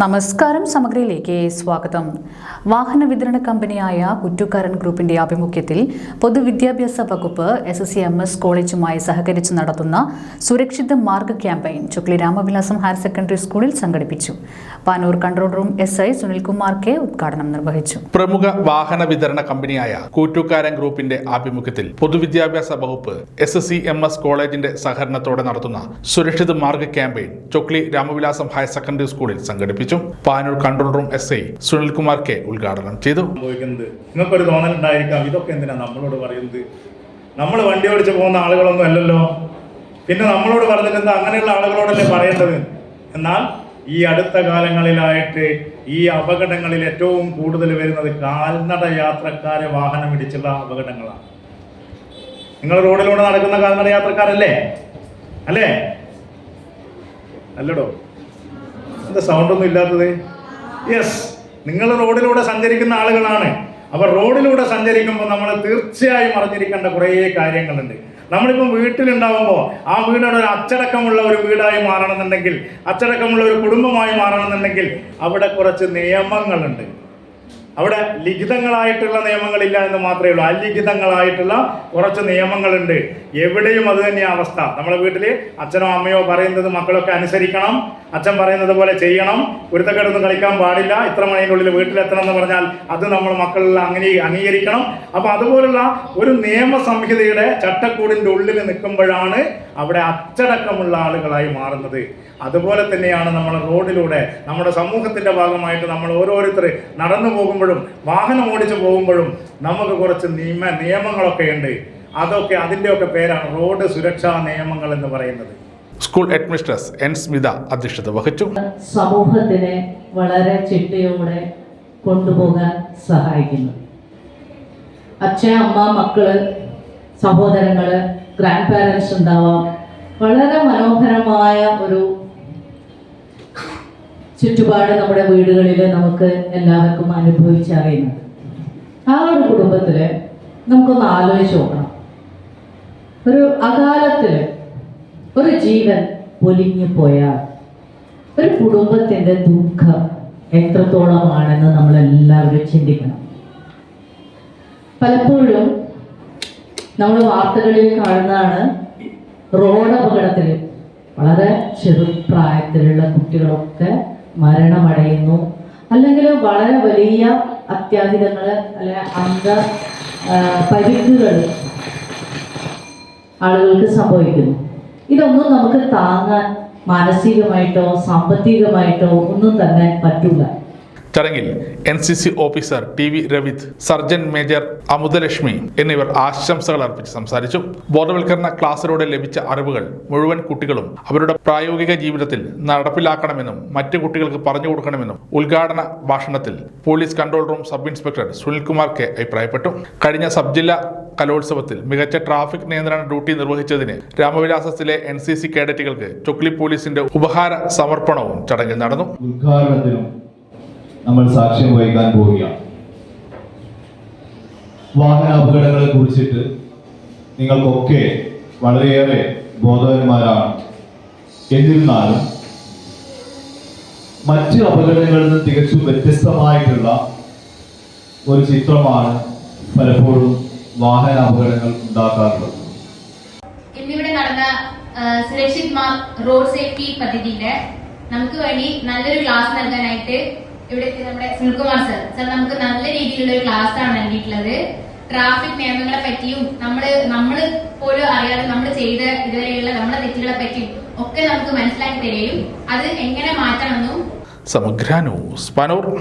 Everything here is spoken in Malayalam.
നമസ്കാരം സമഗ്രയിലേക്ക് സ്വാഗതം. വാഹന വിതരണ കമ്പനിയായ കുറ്റുകാരൻ ഗ്രൂപ്പിന്റെ ആഭിമുഖ്യത്തിൽ പൊതുവിദ്യാഭ്യാസ വകുപ്പ് S S C M S കോളേജുമായി സഹകരിച്ച് നടത്തുന്ന സുരക്ഷിത മാർഗ campaign Chokli Ramavilasam higher secondary സ്കൂളിൽ സംഘടിപ്പിച്ചു. Panoor control room S I Sunilkumar K ഉദ്ഘാടനം നിർവഹിച്ചു. പ്രമുഖ വാഹന വിതരണ കമ്പനിയായ കൂറ്റുകാരൻ ഗ്രൂപ്പിന്റെ ആഭിമുഖ്യത്തിൽ പൊതുവിദ്യാഭ്യാസ വകുപ്പ് S S C M S കോളേജിന്റെ സഹകരണത്തോടെ നടത്തുന്ന സുരക്ഷിത മാർഗ campaign Chokli Ramavilasam higher secondary സ്കൂളിൽ സംഘടിപ്പിച്ചു. Panoor control room S I Sunilkumar K ഉദ്ഘാടനം ചെയ്തു. നിങ്ങൾക്കൊരു തോന്നലുണ്ടായിരിക്കാം ഇതൊക്കെ എന്തിനാ നമ്മളോട് പറയുന്നത്? നമ്മൾ വണ്ടി ഓടിച്ച് പോകുന്ന ആളുകളൊന്നും അല്ലല്ലോ. പിന്നെ നമ്മളോട് പറഞ്ഞിട്ട് എന്താ അങ്ങനെയുള്ള ആളുകളോടല്ലേ പറയേണ്ടത്? എന്നാൽ ഈ അടുത്ത കാലങ്ങളിലായിട്ട് ഈ അപകടങ്ങളിൽ ഏറ്റവും കൂടുതൽ വരുന്നത് കാൽനട യാത്രക്കാരെ വാഹനം ഇടിച്ചുള്ള അപകടങ്ങളാണ്. നിങ്ങൾ റോഡിലൂടെ നടക്കുന്ന കാൽനട യാത്രക്കാരല്ലേ? അല്ലേ? അല്ലടോ. എന്താ സൗണ്ടൊന്നും ഇല്ലാത്തത്? യെസ് നിങ്ങൾ റോഡിലൂടെ സഞ്ചരിക്കുന്ന ആളുകളാണ്. അപ്പോൾ റോഡിലൂടെ സഞ്ചരിക്കുമ്പോൾ നമ്മൾ തീർച്ചയായും അറിഞ്ഞിരിക്കേണ്ട കുറേ കാര്യങ്ങളുണ്ട്. നമ്മളിപ്പോൾ വീട്ടിലുണ്ടാവുമ്പോൾ ആ വീട് ഒരു അച്ചടക്കമുള്ള ഒരു വീടായി മാറണമെന്നുണ്ടെങ്കിൽ അച്ചടക്കമുള്ള ഒരു കുടുംബമായി മാറണമെന്നുണ്ടെങ്കിൽ അവിടെ കുറച്ച് നിയമങ്ങളുണ്ട്. അവിടെ ലിഖിതങ്ങളായിട്ടുള്ള നിയമങ്ങളില്ല എന്ന് മാത്രമേ ഉള്ളൂ. അലിഖിതങ്ങളായിട്ടുള്ള കുറച്ച് നിയമങ്ങളുണ്ട്. എവിടെയും അത് തന്നെയാണ് അവസ്ഥ. നമ്മുടെ വീട്ടിൽ അച്ഛനോ അമ്മയോ പറയുന്നത് മക്കളൊക്കെ അനുസരിക്കണം. അച്ഛൻ പറയുന്നത് പോലെ ചെയ്യണം. കുരുത്തക്കെടൊന്നും കളിക്കാൻ പാടില്ല. ഇത്ര മണിക്കുള്ളിൽ വീട്ടിലെത്തണം എന്ന് പറഞ്ഞാൽ അത് നമ്മൾ മക്കളിൽ അങ്ങനെ അംഗീകരിക്കണം. അപ്പോൾ അതുപോലുള്ള ഒരു നിയമ സംഹിതയുടെ ചട്ടക്കൂടിന്റെ ഉള്ളിൽ നിൽക്കുമ്പോഴാണ് അവിടെ അച്ചടക്കമുള്ള ആളുകളായി മാറുന്നത്. അതുപോലെ തന്നെയാണ് നമ്മൾ റോഡിലൂടെ നമ്മുടെ സമൂഹത്തിന്റെ ഭാഗമായിട്ട് നമ്മൾ ഓരോരുത്തർ നടന്നു പോകുമ്പോഴും വാഹനം ഓടിച്ചു പോകുമ്പോഴും നമുക്ക് കുറച്ച് നിയമ നിയമങ്ങളൊക്കെ ഉണ്ട്. അതൊക്കെ അതിന്റെയൊക്കെ പേരാണ് റോഡ് സുരക്ഷാ നിയമങ്ങൾ എന്ന് പറയുന്നത്. സ്കൂൾ ഹെഡ്മിസ്ട്രസ് എൻ സ്മിത അധ്യക്ഷത വഹിച്ചു. സമൂഹത്തിനെ വളരെ ചിട്ടയോടെ കൊണ്ടുപോകാൻ സഹായിക്കുന്നു. അച്ഛൻ അമ്മ മക്കൾ സഹോദരങ്ങൾ ഗ്രാൻഡ് പാരൻസ് ഉണ്ടാവാം. വളരെ മനോഹരമായ ഒരു ചുറ്റുപാട് നമ്മുടെ വീടുകളിൽ നമുക്ക് എല്ലാവർക്കും അനുഭവിച്ചറിയുന്നത്. ആ ഒരു കുടുംബത്തിൽ നമുക്കൊന്ന് ആലോചിച്ച് നോക്കണം. ഒരു അകാലത്തിൽ ഒരു ജീവൻ പൊലിഞ്ഞു പോയാൽ ഒരു കുടുംബത്തിന്റെ ദുഃഖം എത്രത്തോളമാണെന്ന് നമ്മൾ എല്ലാവരും ചിന്തിക്കണം. പലപ്പോഴും നമ്മൾ വാർത്തകളിൽ കാണുന്നതാണ് റോഡ് അപകടത്തിൽ വളരെ ചെറുപ്രായത്തിലുള്ള കുട്ടികളൊക്കെ മരണമടയുന്നു. അല്ലെങ്കിൽ വളരെ വലിയ അത്യാഹിതങ്ങൾ അല്ലെങ്കിൽ അന്ധ പരിക്കുകൾ ആളുകൾക്ക് സംഭവിക്കുന്നു. ഇതൊന്നും നമുക്ക് താങ്ങാൻ മാനസികമായിട്ടോ സാമ്പത്തികമായിട്ടോ ഒന്നും തന്നെ പറ്റില്ല ചടങ്ങിൽ N C C officer T V Ravith surgeon major Amudalakshmi എന്നിവർ ആശംസകൾ അർപ്പിച്ച് സംസാരിച്ചു. ബോധവൽക്കരണ ക്ലാസ്സിലൂടെ ലഭിച്ച അറിവുകൾ മുഴുവൻ കുട്ടികളും അവരുടെ പ്രായോഗിക ജീവിതത്തിൽ നടപ്പിലാക്കണമെന്നും മറ്റു കുട്ടികൾക്ക് പറഞ്ഞു കൊടുക്കണമെന്നും ഉദ്ഘാടന ഭാഷണത്തിൽ police control room sub inspector Sunilkumar K അഭിപ്രായപ്പെട്ടു. കഴിഞ്ഞ സബ് ജില്ലാ കലോത്സവത്തിൽ മികച്ച ട്രാഫിക് നിയന്ത്രണ ഡ്യൂട്ടി നിർവഹിച്ചതിന് രാമവിലാസത്തിലെ എൻ സി സി കേഡറ്റുകൾക്ക് ചൊക്ലി പോലീസിന്റെ ഉപഹാര സമർപ്പണവും ചടങ്ങിൽ നടന്നു. ഉദ്ഘാടനത്തിനും നമ്മൾ സാക്ഷ്യം വഹിക്കാൻ പോവുകയാണ്. വാഹന അപകടങ്ങളെ കുറിച്ചിട്ട് നിങ്ങൾക്കൊക്കെ വളരെയേറെ ബോധവാന്മാരാണ്. എന്നിരുന്നാലും മറ്റ് അപകടങ്ങളിൽ നിന്ന് തികച്ചും വ്യത്യസ്തമായിട്ടുള്ള ഒരു ചിത്രമാണ് പലപ്പോഴും വാഹന അപകടങ്ങൾ ഉണ്ടാക്കാറുള്ളത്. ഇന്നിവിടെ നടന്ന സുരക്ഷിത് റോഡ് സേഫ്റ്റി പദ്ധതിയുടെ നമുക്ക് വേണ്ടി നല്ലൊരു ക്ലാസ് നൽകാനായിട്ട് ഇവിടെ നമ്മുടെ സുനിൽകുമാർ സർ സർ നമുക്ക് നല്ല രീതിയിലുള്ള ഒരു ക്ലാസ് ആണ് നൽകിയിട്ടുള്ളത്. ട്രാഫിക് നിയമങ്ങളെ പറ്റിയും നമ്മൾ നമ്മൾ പോലും അറിയാതെ നമ്മൾ ചെയ്ത ഇതുവരെയുള്ള നമ്മുടെ തെറ്റുകളെ പറ്റിയും ഒക്കെ നമുക്ക് മനസ്സിലാക്കി തരികയും അത് എങ്ങനെ മാറ്റണമെന്നും സമഗ്ര ന്യൂസ് പനൂർ.